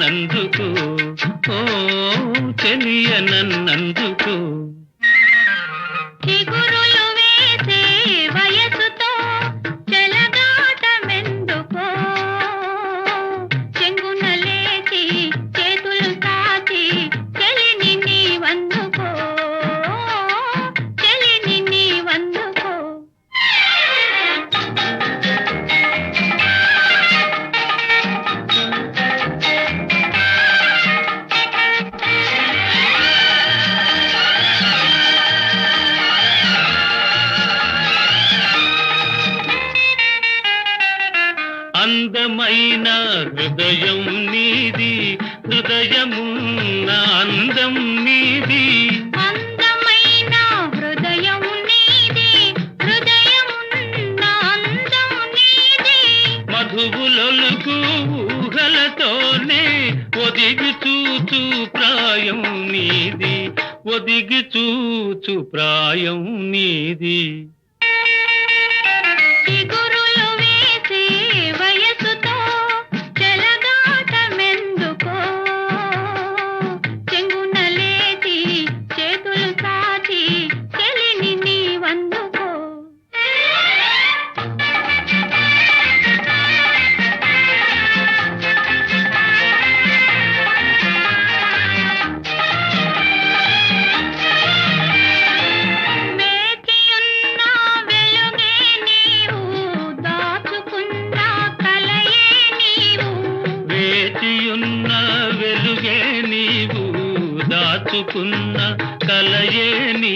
నన్నందుకు ఓ చెలియ నన్నందుకు అందం నీది. అందమైన హృదయం నీది. హృదయమున్న అందం నీది. మధువులొలుకు ఊహలతోనే ఒదిగి చూచు ప్రాయం నీది. ఒదిగి చూచు ప్రాయం నీది. కలయే నీ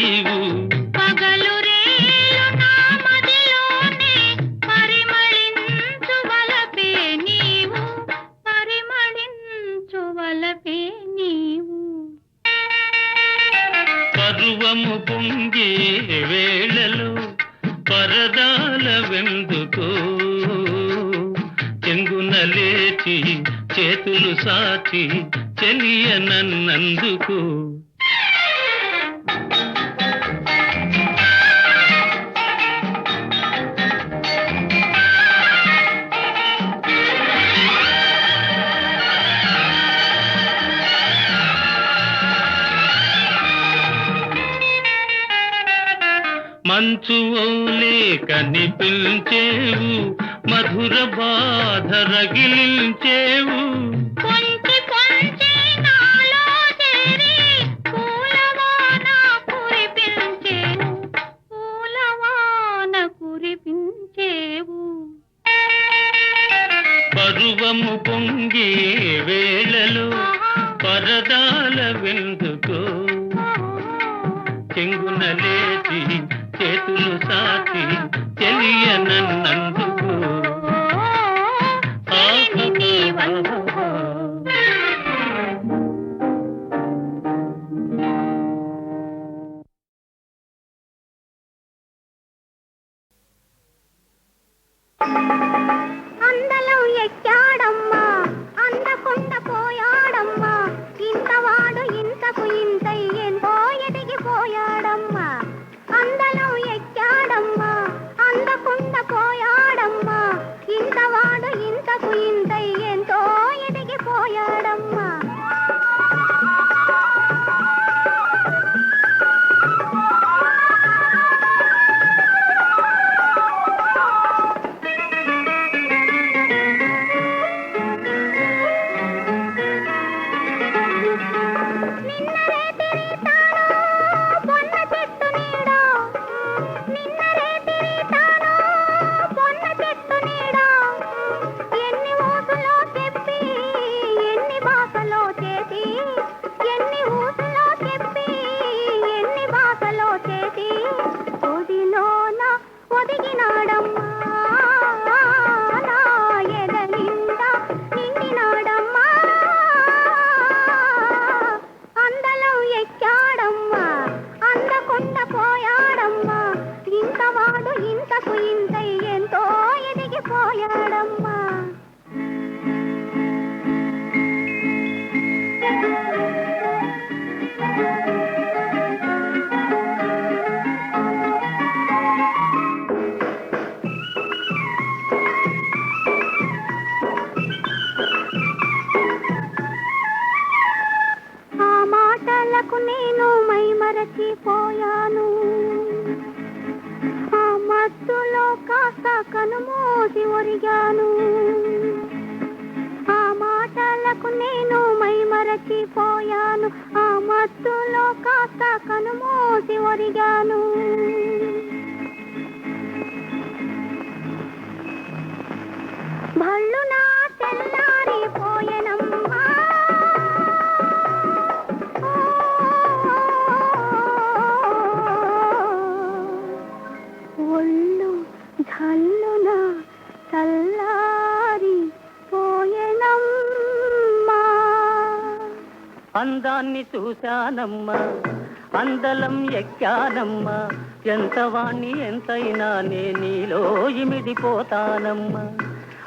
కనిపించేవు మధుర బాధ రగిలించేవు. పరువము పొంగే వేళలో పరదాల వెందుకో. చెంగున లేచి చేతులు సాచి చెలియ ఇంతకు ఇంత ఎంతో ఎదిగిపోయాడమ్మా. ఒరిగాను ఆ మాటలకు నేను మై మరచిపోయాను ఆ మత్తులో కాస్త కనుమోసి ఒరిగాను. వాణ్ణి చూశానమ్మా. అందలం ఎక్కానమ్మా. ఎంత వాణ్ణి ఎంతైనా నే నీలో ఇమిడిపోతానమ్మా.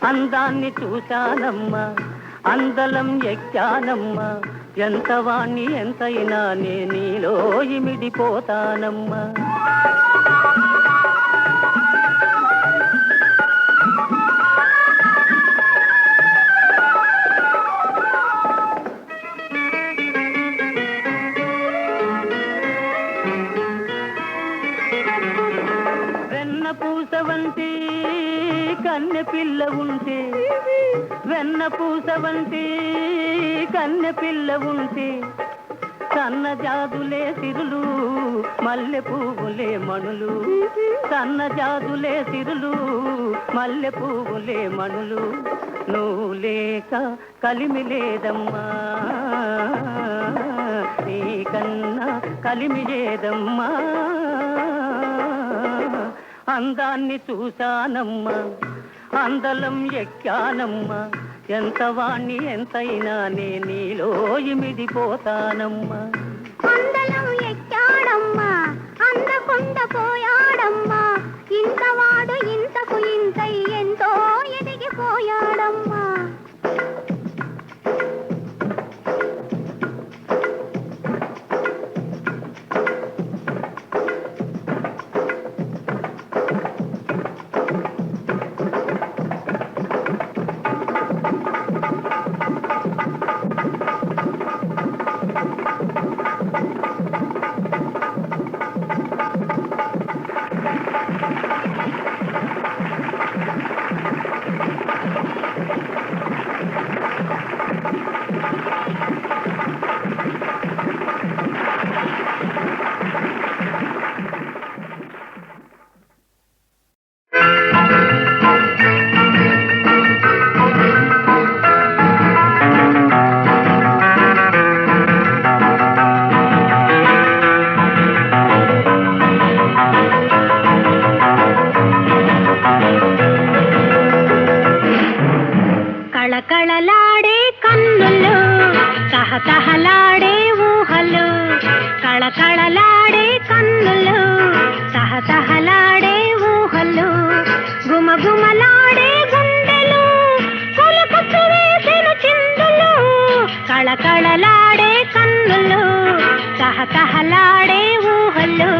అందాన్ని చూశానమ్మా. అందలం ఎక్కానమ్మా. ఎంత వాణ్ణి ఎంతైనా నే నీలో ఇమిడిపోతానమ్మా. వెన్న కన్నె పిల్ల ఉంటే సన్న జాదులే సిరులు మల్లె పువ్వులే మణులు. సన్న జాదులే సిరులు మల్లె పువ్వులే మణులు. నువ్వు లేక కలిమి లేదమ్మా నీకన్నా కలిమి లేదమ్మా. అందాన్ని చూశానమ్మా అందలం ఎక్కానమ్మా. ఎంత వాణ్ణి ఎంతైనా నే నీలో ఇమిడిపోతానమ్మా. అందలం ఎక్కాడమ్మా అందకుండా పోయాడమ్మా ఇంతవాడు ఇంతకు ఇంత ఎంతో ఎదిగిపోయాడమ్మా. కళకళలాడే కన్నులు తహతహలాడే ఊహలు.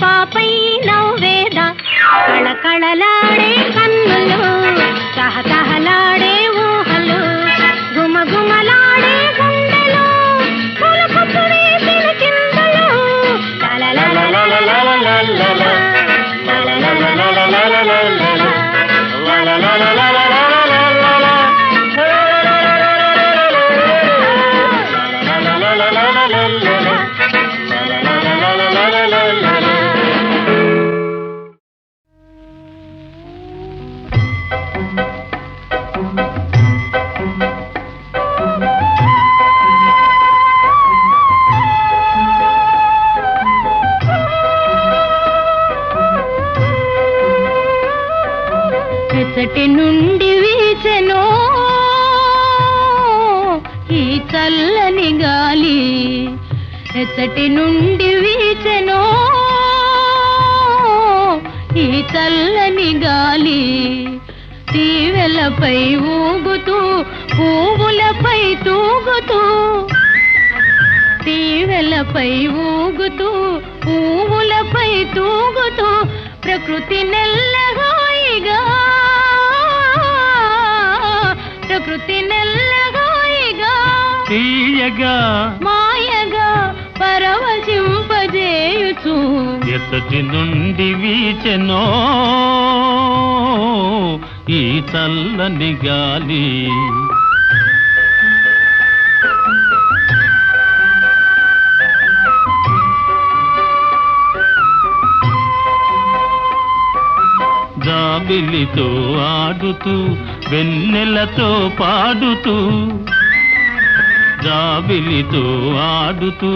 पाप తీవెలపై ఊగుతూ పువ్వులపై తూగుతూ ప్రకృతి నెల్లగాయిగా ప్రకృతి నెల్లగాయిగా తీయగా మాయగా పరవశింపజేయుచు. ఎసటి నుండి వీచెనో ఈ చల్లని గాలి. జాబిలితో ఆడుతూ వెన్నెలతో పాడుతూ. జాబిలితో ఆడుతూ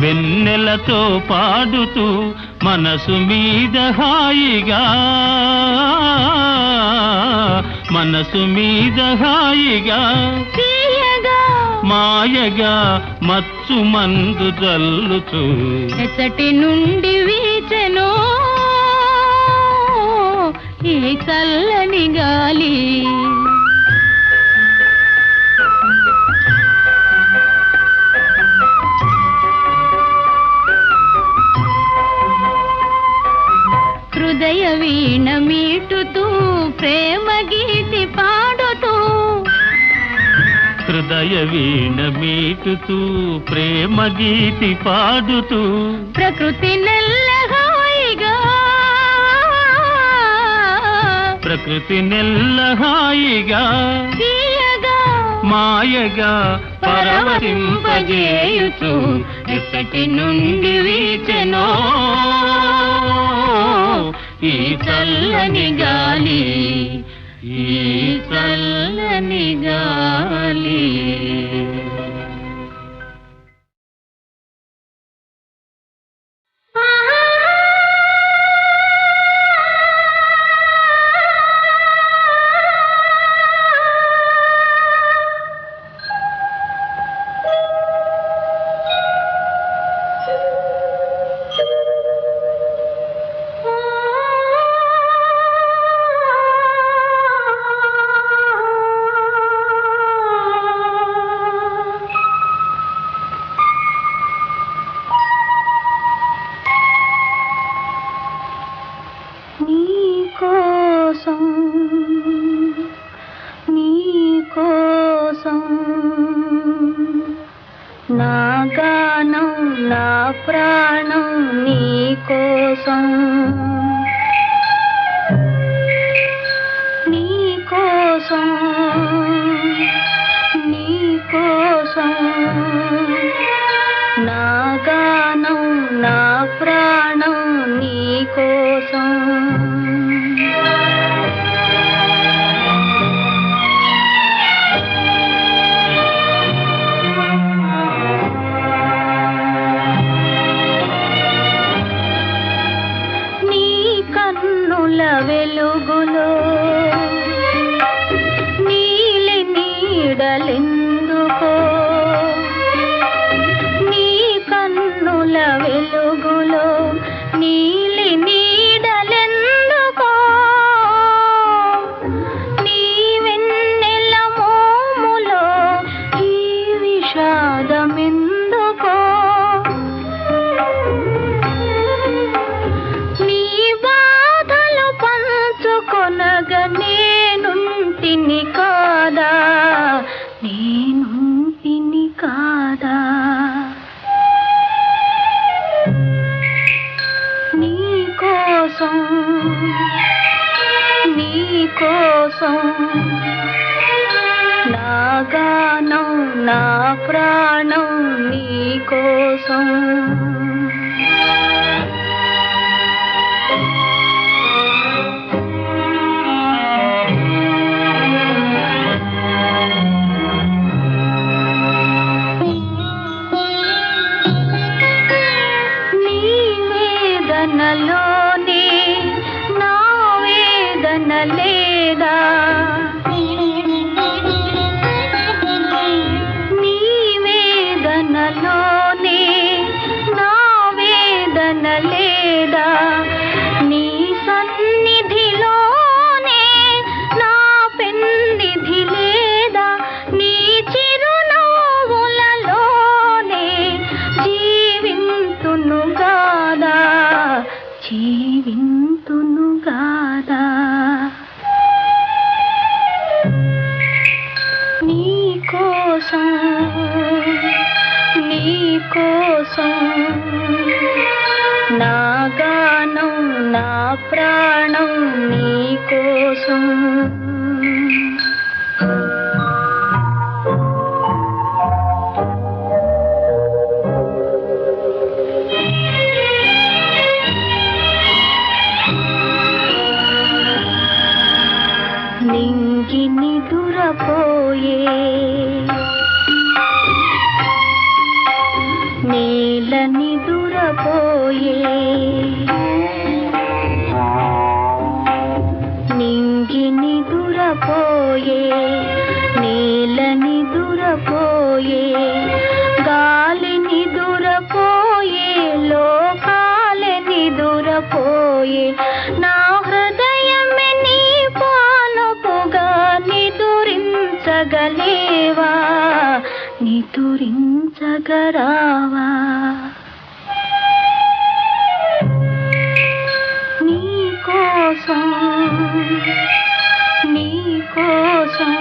వెన్నెలతో పాడుతూ మనసు మీద హాయిగా. మనసు మీద హాయిగా. మాయగా మచ్చు మందు జల్లుచూ ఎచ్చటి నుండి వీచెను ఈ చల్లని గాలి. హృదయ వీణ మీటుతూ ప్రేమ గీతి పాడుతూ. హృదయ వీణ మీటుతూ ప్రేమ గీతి పాడుతూ. ప్రకృతి నెల్లహాయిగా ప్రకృతి నెల్ల హాయిగా మాయగా పరవశింపజేయుచు ఎప్పటి నుండి వీచెనో. ఈ చల్లని గాలి ఈ చల్లని గాలి. కోసం నా గానం నా ప్రాణం నీ కోసం. చూడగలేవా నితురించగరావా నీ కోసం నీ కోసం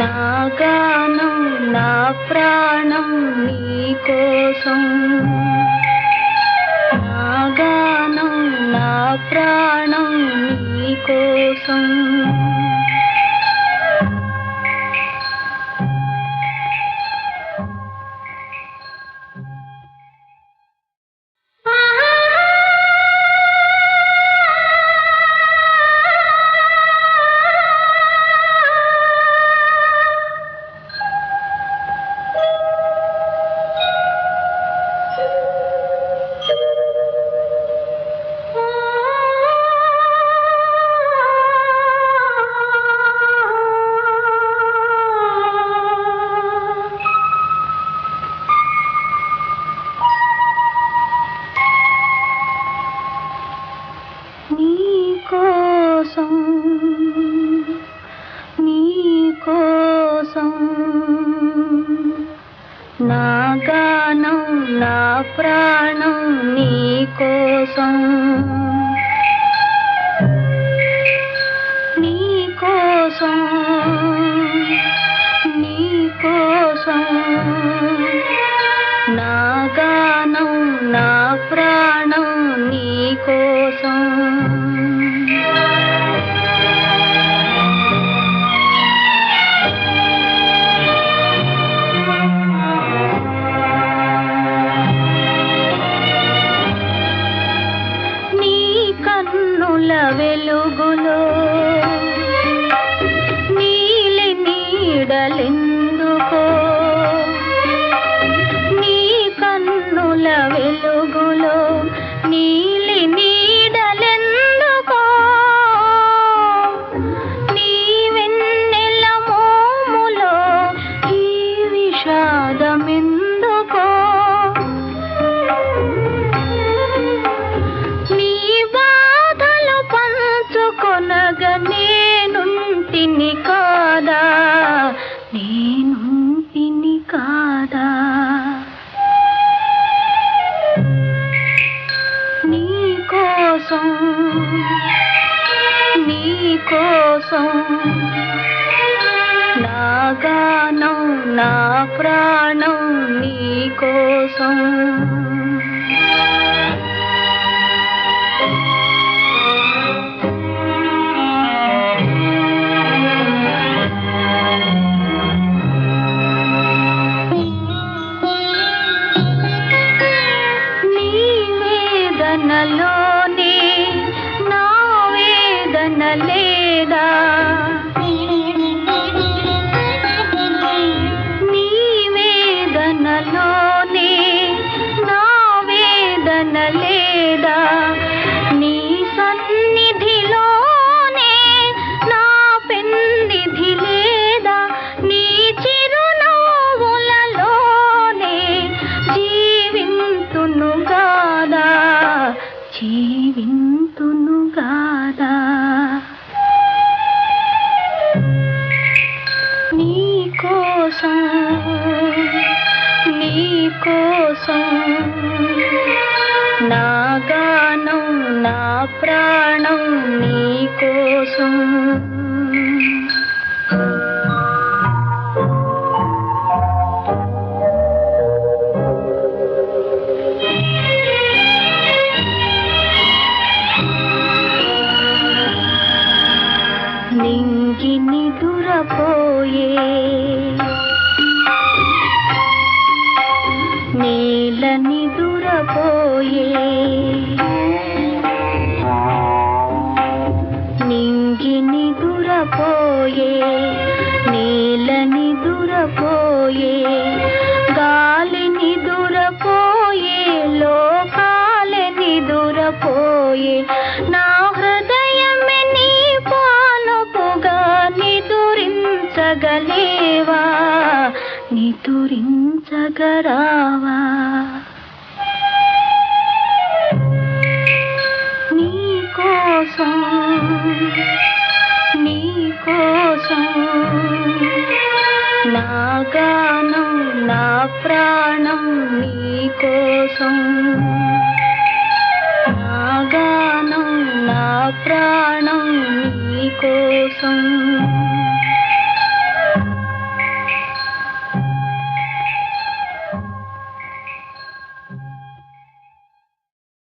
నా గానం నా ప్రాణం నీ కోసం. నా గానం నా ప్రాణం నీ కోసం. పిని కాదా? నేను పిని కాదా? నీ కోసం నీ కోసం నా గానం నా ప్రాణం నీ కోసం. Hello. నా గానం నా ప్రాణం నీ కోసం నిదురించగరావా నీ కోసం నీ కోసం నా గానం నా ప్రాణం నీ కోసం. నా గానం నా ప్రాణం నీ కోసం.